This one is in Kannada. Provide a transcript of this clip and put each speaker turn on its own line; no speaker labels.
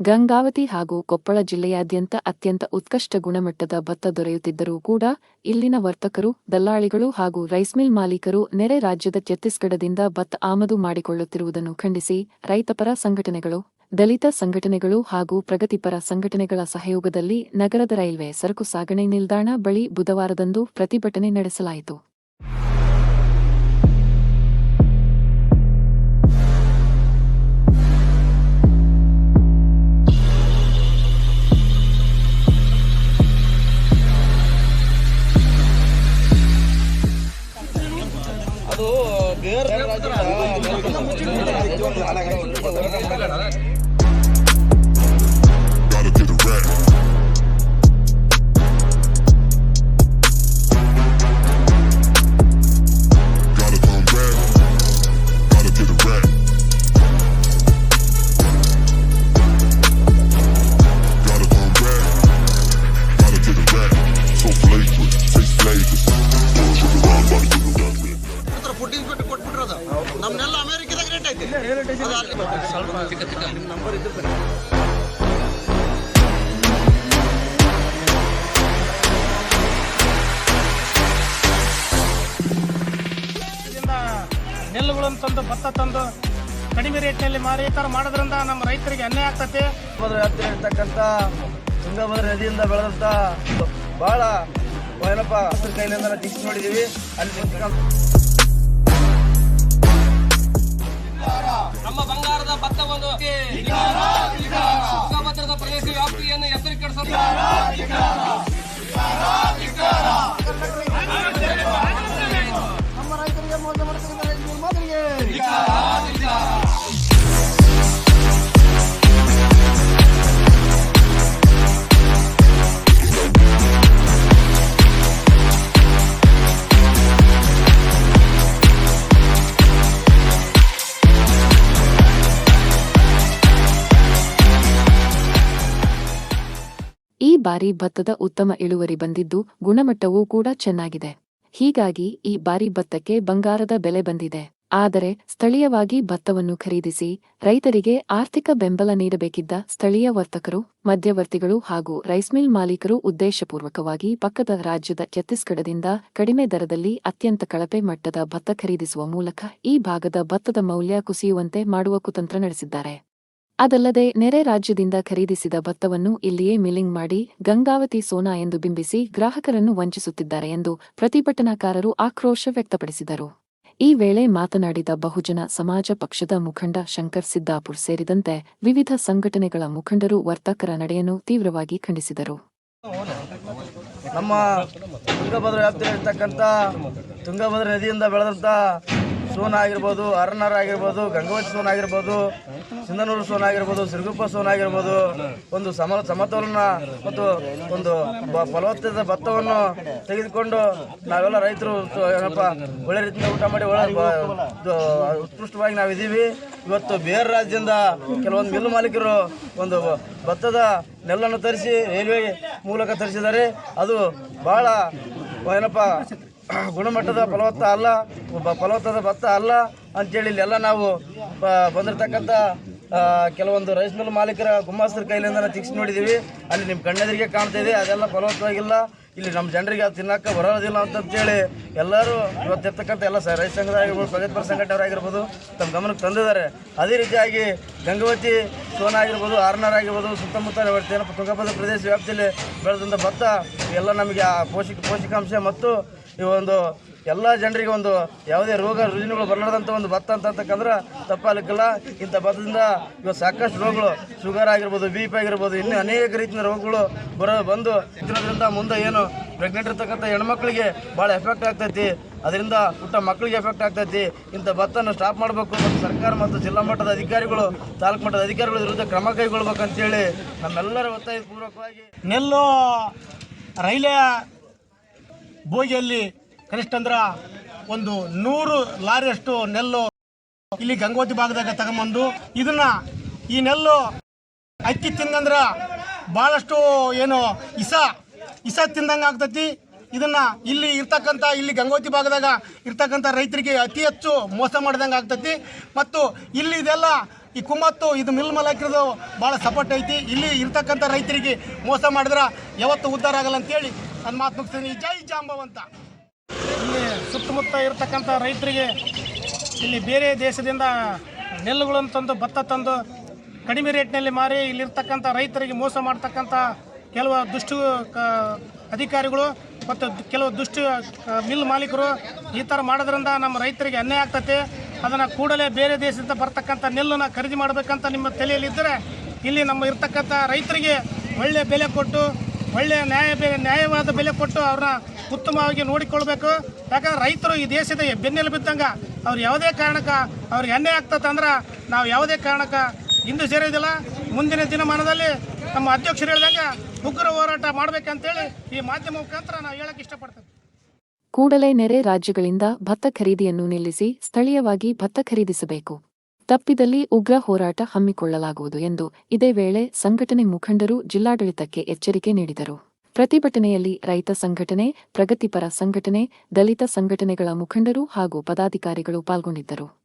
ಗಂಗಾವತಿ ಹಾಗೂ ಕೊಪ್ಪಳ ಜಿಲ್ಲೆಯಾದ್ಯಂತ ಅತ್ಯಂತ ಉತ್ಕಷ್ಟ ಗುಣಮಟ್ಟದ ಭತ್ತ ದೊರೆಯುತ್ತಿದ್ದರೂ ಕೂಡ ಇಲ್ಲಿನ ವರ್ತಕರು, ದಲ್ಲಾಳಿಗಳು ಹಾಗೂ ರೈಸ್ ಮಿಲ್ ಮಾಲೀಕರು ನೆರೆ ರಾಜ್ಯದ ಛತ್ತೀಸ್ಗಢದಿಂದ ಭತ್ತ ಆಮದು ಮಾಡಿಕೊಳ್ಳುತ್ತಿರುವುದನ್ನು ಖಂಡಿಸಿ ರೈತಪರ ಸಂಘಟನೆಗಳು, ದಲಿತ ಸಂಘಟನೆಗಳು ಹಾಗೂ ಪ್ರಗತಿಪರ ಸಂಘಟನೆಗಳ ಸಹಯೋಗದಲ್ಲಿ ನಗರದ ರೈಲ್ವೆ ಸರಕು ಸಾಗಣೆ ನಿಲ್ದಾಣ ಬಳಿ ಬುಧವಾರದಂದು ಪ್ರತಿಭಟನೆ ನಡೆಸಲಾಯಿತು.
ಬೇರೆ ನಮ್ನೆಲ್ಲ ಅಮೆರಿಕದಾಗ ರೇಟ್ ಐತಿ. ನಂಬರ್
ನೆಲ್ಲುಗಳನ್ನು ತಂದು ಭತ್ತ ತಂದು ಕಡಿಮೆ ರೇಟ್ನಲ್ಲಿ ಮಾರಿ ಈ ಥರ ಮಾಡೋದ್ರಿಂದ ನಮ್ಮ ರೈತರಿಗೆ ಅನ್ಯಾಯ
ಆಗ್ತತೆ. ಹತ್ತಿರ ಇರ್ತಕ್ಕಂಥ ತುಂಗಭದ್ರ ನದಿಯಿಂದ ಬೆಳೆದಂಥ ಭಾಳ ಏನಪ್ಪ ಹಸಿರು ಕೈಲಿಂದ ನಾವು ನೋಡಿದೀವಿ ಅಲ್ಲಿ
ನಮ್ಮ ಬಂಗಾರದ ಭತ್ತವನ್ನು
ಬಾರಿ ಭತ್ತದ ಉತ್ತಮ ಇಳುವರಿ ಬಂದಿದ್ದು ಗುಣಮಟ್ಟವೂ ಕೂಡ ಚೆನ್ನಾಗಿದೆ. ಹೀಗಾಗಿ ಈ ಬಾರಿ ಭತ್ತಕ್ಕೆ ಬಂಗಾರದ ಬೆಲೆ ಬಂದಿದೆ. ಆದರೆ ಸ್ಥಳೀಯವಾಗಿ ಭತ್ತವನ್ನು ಖರೀದಿಸಿ ರೈತರಿಗೆ ಆರ್ಥಿಕ ಬೆಂಬಲ ನೀಡಬೇಕಿದ್ದ ಸ್ಥಳೀಯ ವರ್ತಕರು, ಮಧ್ಯವರ್ತಿಗಳು ಹಾಗೂ ರೈಸ್ ಮಿಲ್ ಮಾಲೀಕರು ಉದ್ದೇಶಪೂರ್ವಕವಾಗಿ ಪಕ್ಕದ ರಾಜ್ಯದ ಛತ್ತೀಸ್ಗಢದಿಂದ ಕಡಿಮೆ ದರದಲ್ಲಿ ಅತ್ಯಂತ ಕಳಪೆ ಮಟ್ಟದ ಭತ್ತ ಖರೀದಿಸುವ ಮೂಲಕ ಈ ಭಾಗದ ಭತ್ತದ ಮೌಲ್ಯ ಕುಸಿಯುವಂತೆ ಮಾಡುವ ಕುತಂತ್ರ ನಡೆಸಿದ್ದಾರೆ. ಅದಲ್ಲದೆ ನೆರೆ ರಾಜ್ಯದಿಂದ ಖರೀದಿಸಿದ ಭತ್ತವನ್ನು ಇಲ್ಲಿಯೇ ಮಿಲ್ಲಿಂಗ್ ಮಾಡಿ ಗಂಗಾವತಿ ಸೋನಾ ಎಂದು ಬಿಂಬಿಸಿ ಗ್ರಾಹಕರನ್ನು ವಂಚಿಸುತ್ತಿದ್ದಾರೆ ಎಂದು ಪ್ರತಿಭಟನಾಕಾರರು ಆಕ್ರೋಶ ವ್ಯಕ್ತಪಡಿಸಿದರು. ಈ ವೇಳೆ ಮಾತನಾಡಿದ ಬಹುಜನ ಸಮಾಜ ಪಕ್ಷದ ಮುಖಂಡ ಶಂಕರ್ ಸಿದ್ದಾಪುರ್ ಸೇರಿದಂತೆ ವಿವಿಧ ಸಂಘಟನೆಗಳ ಮುಖಂಡರು ವರ್ತಕರ ನಡೆಯನ್ನು ತೀವ್ರವಾಗಿ ಖಂಡಿಸಿದರು.
ನಮ್ಮ ತುಂಗಭದ್ರ ವ್ಯಾಪ್ತಿಯಲ್ಲಿ ಇರ್ತಕ್ಕಂಥ ತುಂಗಭದ್ರಾ ನದಿಯಿಂದ ಬೆಳೆದಂಥ ಸೋನ ಆಗಿರ್ಬೋದು ಅರ್ನರ್ ಆಗಿರ್ಬೋದು, ಗಂಗಾವತಿ ಸೋನ ಆಗಿರ್ಬೋದು, ಸಿಂಧನೂರು ಸೋನ ಆಗಿರ್ಬೋದು, ಸಿರುಗುಪ್ಪ ಸೋನ ಆಗಿರ್ಬೋದು, ಒಂದು ಸಮ ಸಮತೋಲನ ಮತ್ತು ಒಂದು ಫಲವತ್ತಾದ ಭತ್ತವನ್ನು ತೆಗೆದುಕೊಂಡು ನಾವೆಲ್ಲ ರೈತರು ಏನಪ್ಪ, ಒಳ್ಳೆ ರೀತಿಯಿಂದ ಊಟ ಮಾಡಿ, ಒಳ್ಳೆ ಉತ್ಕೃಷ್ಟವಾಗಿ ನಾವಿದ್ದೀವಿ. ಇವತ್ತು ಬೇರೆ ರಾಜ್ಯದಿಂದ ಕೆಲವೊಂದು ಮಿಲ್ ಮಾಲೀಕರು ಒಂದು ಭತ್ತದ ನೆಲ್ಲನ್ನು ತರಿಸಿ ರೈಲ್ವೆ ಮೂಲಕ ತರಿಸಿದ್ದಾರೆ. ಅದು ಭಾಳ ಏನಪ್ಪ ಗುಣಮಟ್ಟದ ಫಲವತ್ತ ಅಲ್ಲ ಫಲವತ್ತಾದ ಭತ್ತ ಅಲ್ಲ ಅಂತೇಳಿ ಇಲ್ಲೆಲ್ಲ ನಾವು ಬಂದಿರತಕ್ಕಂಥ ಕೆಲವೊಂದು ರೈಸ್ ಮಿಲ್ ಮಾಲೀಕರ ಗುಮ್ಮಾಸ್ತರ ಕೈಲಿಂದ ತಿಕ್ಸಿ ನೋಡಿದ್ದೀವಿ ಅಲ್ಲಿ ನಿಮ್ಮ ಕಣ್ಣೆದರಿಗೆ ಕಾಣ್ತಾ ಇದೆ, ಅದೆಲ್ಲ ಫಲವತ್ತವಾಗಿಲ್ಲ. ಇಲ್ಲಿ ನಮ್ಮ ಜನರಿಗೆ ಅದು ತಿನ್ನಕ್ಕೆ ಬರೋದಿಲ್ಲ ಅಂತಂತೇಳಿ ಎಲ್ಲರೂ ಇವತ್ತಿರ್ತಕ್ಕಂಥ ಎಲ್ಲ ಸ ರೈತ ಸಂಘದಾಗಿರ್ಬೋದು ಪ್ರಗತಿಪರ ಸಂಘಟನೆಯವರಾಗಿರ್ಬೋದು ತಮ್ಮ ಗಮನಕ್ಕೆ ತಂದಿದ್ದಾರೆ. ಅದೇ ರೀತಿಯಾಗಿ ಗಂಗಾವತಿ ಸೋನ ಆಗಿರ್ಬೋದು, ಆರ್ನಾರ್ ಆಗಿರ್ಬೋದು, ಸುತ್ತಮುತ್ತ ಏನಪ್ಪ ತುಂಗಭದ್ರಾ ಪ್ರದೇಶ ವ್ಯಾಪ್ತಿಯಲ್ಲಿ ಬೆಳೆದಂಥ ಭತ್ತ ಎಲ್ಲ ನಮಗೆ ಆ ಪೋಷಕ, ಪೋಷಕಾಂಶ ಮತ್ತು ಈ ಒಂದು ಎಲ್ಲ ಜನರಿಗೆ ಒಂದು ಯಾವುದೇ ರೋಗ ರುಜಿನಗಳು ಬರಲಾರ್ದಂಥ ಒಂದು ಭತ್ತ ಅಂತಕ್ಕಂದ್ರೆ ತಪ್ಪಾಗಲಿಕ್ಕಿಲ್ಲ. ಇಂಥ ಭತ್ತದಿಂದ ಇವತ್ತು ಸಾಕಷ್ಟು ರೋಗಗಳು ಶುಗರ್ ಆಗಿರ್ಬೋದು ಬಿ ಪಿ ಆಗಿರ್ಬೋದು, ಇನ್ನೂ ಅನೇಕ ರೀತಿಯ ರೋಗಗಳು ಬರೋ ಬಂದು ಇದರಿಂದ ಮುಂದೆ ಏನು ಪ್ರೆಗ್ನೆಂಟ್ ಇರ್ತಕ್ಕಂಥ ಹೆಣ್ಮಕ್ಳಿಗೆ ಭಾಳ ಎಫೆಕ್ಟ್ ಆಗ್ತೈತಿ. ಅದರಿಂದ ಪುಟ್ಟ ಮಕ್ಕಳಿಗೆ ಎಫೆಕ್ಟ್ ಆಗ್ತೈತಿ. ಇಂಥ ಭತ್ತನ್ನು ಸ್ಟಾಪ್ ಮಾಡಬೇಕು ಮತ್ತು ಸರ್ಕಾರ ಮತ್ತು ಜಿಲ್ಲಾ ಮಟ್ಟದ ಅಧಿಕಾರಿಗಳು, ತಾಲೂಕು ಮಟ್ಟದ ಅಧಿಕಾರಿಗಳ ವಿರುದ್ಧ ಕ್ರಮ ಕೈಗೊಳ್ಬೇಕಂತೇಳಿ ನಮ್ಮೆಲ್ಲರ ಒತ್ತಾಯ ಪೂರ್ವಕವಾಗಿ
ನೆಲ್ಲು ರೈಲ್ವೆ ಬೋಗಿಯಲ್ಲಿ ಕನಿಷ್ಠ ಅಂದ್ರ ಒಂದು ನೂರು ಲಾರಿಯಷ್ಟು ನೆಲ್ಲು ಇಲ್ಲಿ ಗಂಗೋತಿ ಭಾಗದಾಗ ತಗೊಂಬಂದು ಇದನ್ನ ಈ ನೆಲ್ಲು ಅಕ್ಕಿ ತಿಂದಂದ್ರ ಭಾಳಷ್ಟು ಏನು ಇಸ ಇಸ ತಿಂದಂಗೆ ಆಗ್ತೈತಿ. ಇದನ್ನ ಇಲ್ಲಿ ಇರ್ತಕ್ಕಂಥ ಇಲ್ಲಿ ಗಂಗೋತಿ ಭಾಗದಾಗ ಇರ್ತಕ್ಕಂಥ ರೈತರಿಗೆ ಅತಿ ಹೆಚ್ಚು ಮೋಸ ಮಾಡ್ದಂಗೆ ಆಗ್ತೈತಿ. ಮತ್ತು ಇಲ್ಲಿ ಇದೆಲ್ಲ
ಈ ಕುಮ್ಮತ್ತು, ಇದು ಮಿಲ್ ಮಲಕಿರೋದು ಭಾಳ ಸಪೋರ್ಟ್ ಐತಿ. ಇಲ್ಲಿ ಇರ್ತಕ್ಕಂಥ ರೈತರಿಗೆ ಮೋಸ ಮಾಡಿದ್ರೆ ಯಾವತ್ತೂ ಉದ್ಧಾರ ಆಗಲ್ಲ ಅಂತೇಳಿ ನನ್ನ ಮಾತು ಮುಗಿಸ್ತೀನಿ ಜೈ ಜಾಂಬವಂತ
ಇಲ್ಲಿ ಸುತ್ತಮುತ್ತ ಇರತಕ್ಕಂಥ ರೈತರಿಗೆ ಇಲ್ಲಿ ಬೇರೆ ದೇಶದಿಂದ ನೆಲ್ಲುಗಳನ್ನು ತಂದು, ಭತ್ತ ತಂದು ಕಡಿಮೆ ರೇಟ್ನಲ್ಲಿ ಮಾರಿ ಇಲ್ಲಿರ್ತಕ್ಕಂಥ ರೈತರಿಗೆ ಮೋಸ ಮಾಡ್ತಕ್ಕಂಥ ಕೆಲವು ದುಷ್ಟು ಅಧಿಕಾರಿಗಳು ಮತ್ತು ಕೆಲವು ದುಷ್ಟ ಮಿಲ್ ಮಾಲೀಕರು ಈ ಥರ ಮಾಡೋದ್ರಿಂದ ನಮ್ಮ ರೈತರಿಗೆ ಅನ್ಯಾಯ ಆಗ್ತತೆ. ಅದನ್ನು ಕೂಡಲೇ ಬೇರೆ ದೇಶದಿಂದ ಬರ್ತಕ್ಕಂಥ ನೆಲ್ಲನ್ನು ಖರೀದಿ ಮಾಡಬೇಕಂತ ನಿಮ್ಮ ತಲೆಯಲ್ಲಿದ್ದರೆ ಇಲ್ಲಿ ನಮ್ಮ ಇರ್ತಕ್ಕಂಥ ರೈತರಿಗೆ ಒಳ್ಳೆಯ ಬೆಲೆ ಕೊಟ್ಟು ಒಳ್ಳೆಯ ನ್ಯಾಯ ಬೆಲೆ ನ್ಯಾಯವಾದ ಬೆಲೆ ಕೊಟ್ಟು ಅವ್ರನ್ನ ಉತ್ತಮವಾಗಿ ನೋಡಿಕೊಳ್ಬೇಕು. ಯಾಕಂದ್ರೆ ರೈತರು ಈ ದೇಶದ ಬೆನ್ನೆಲು ಬಿದ್ದಂಗೆ ಅವ್ರು ಯಾವುದೇ ಕಾರಣಕ್ಕೆ ಅವ್ರಿಗೆ ಅನ್ಯಾಯ ಆಗ್ತದೆ ಅಂದ್ರೆ ನಾವು ಯಾವುದೇ ಕಾರಣಕ್ಕೆ ಹಿಂದೆ ಸೇರೋದಿಲ್ಲ. ಮುಂದಿನ ದಿನಮಾನದಲ್ಲಿ ನಮ್ಮ ಅಧ್ಯಕ್ಷರು ಹೇಳ್ದಂಗೆ ಉಗ್ರ ಹೋರಾಟ ಮಾಡ್ಬೇಕಂತೇಳಿ ಈ ಮಾಧ್ಯಮ ಮುಖಾಂತರ ನಾವು ಹೇಳಕ್ಕೆ ಇಷ್ಟಪಡ್ತೇವೆ.
ಕೂಡಲೇ ನೆರೆ ರಾಜ್ಯಗಳಿಂದ ಭತ್ತ ಖರೀದಿಯನ್ನು ನಿಲ್ಲಿಸಿ ಸ್ಥಳೀಯವಾಗಿ ಭತ್ತ ಖರೀದಿಸಬೇಕು. ತಪ್ಪಿದಲ್ಲಿ ಉಗ್ರ ಹೋರಾಟ ಹಮ್ಮಿಕೊಳ್ಳಲಾಗುವುದು ಎಂದು ಇದೇ ವೇಳೆ ಸಂಘಟನೆ ಮುಖಂಡರು ಜಿಲ್ಲಾಡಳಿತಕ್ಕೆ ಎಚ್ಚರಿಕೆ ನೀಡಿದರು. ಪ್ರತಿಭಟನೆಯಲ್ಲಿ ರೈತ ಸಂಘಟನೆ, ಪ್ರಗತಿಪರ ಸಂಘಟನೆ, ದಲಿತ ಸಂಘಟನೆಗಳ ಮುಖಂಡರು ಹಾಗೂ ಪದಾಧಿಕಾರಿಗಳು ಪಾಲ್ಗೊಂಡಿದ್ದರು.